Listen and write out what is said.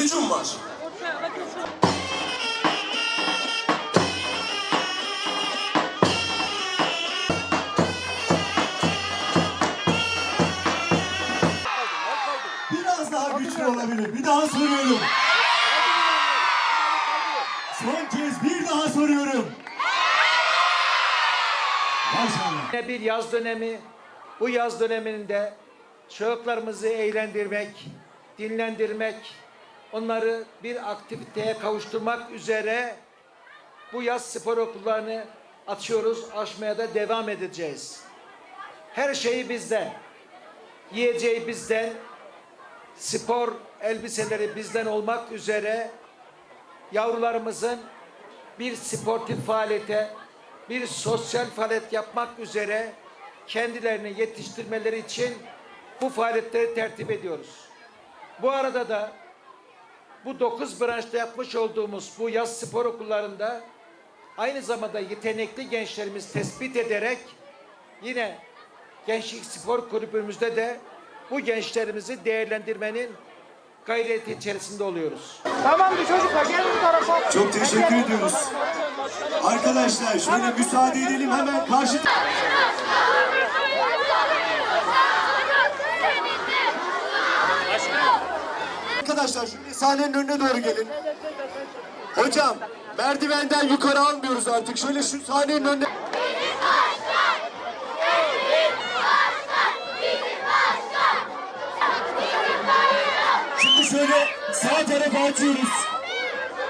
hücum var. Biraz daha güçlü olabilir. Bir daha soruyorum. Son kez bir daha soruyorum. Maşallah. Yine bir yaz dönemi. Bu yaz döneminde çocuklarımızı eğlendirmek, dinlendirmek, onları bir aktiviteye kavuşturmak üzere bu yaz spor okullarını açıyoruz, açmaya da devam edeceğiz. Her şeyi bizden, yiyeceği bizden, spor elbiseleri bizden olmak üzere yavrularımızın bir sportif faaliyete, bir sosyal faaliyet yapmak üzere kendilerini yetiştirmeleri için bu faaliyetleri tertip ediyoruz. Bu arada da bu dokuz branşta yapmış olduğumuz bu yaz spor okullarında aynı zamanda yetenekli gençlerimiz tespit ederek yine Gençlik Spor Kulübümüzde de bu gençlerimizi değerlendirmenin gayreti içerisinde oluyoruz. Tamamdır çocuklar gelin bu tarafa. Çok teşekkür ediyoruz. Arkadaşlar şöyle müsaade edelim hemen karşı... Arkadaşlar şimdi sahnenin önüne doğru gelin. Hocam merdivenden yukarı almıyoruz artık. Şöyle şu sahnenin önüne... Şimdi şöyle sağ tarafa açıyoruz.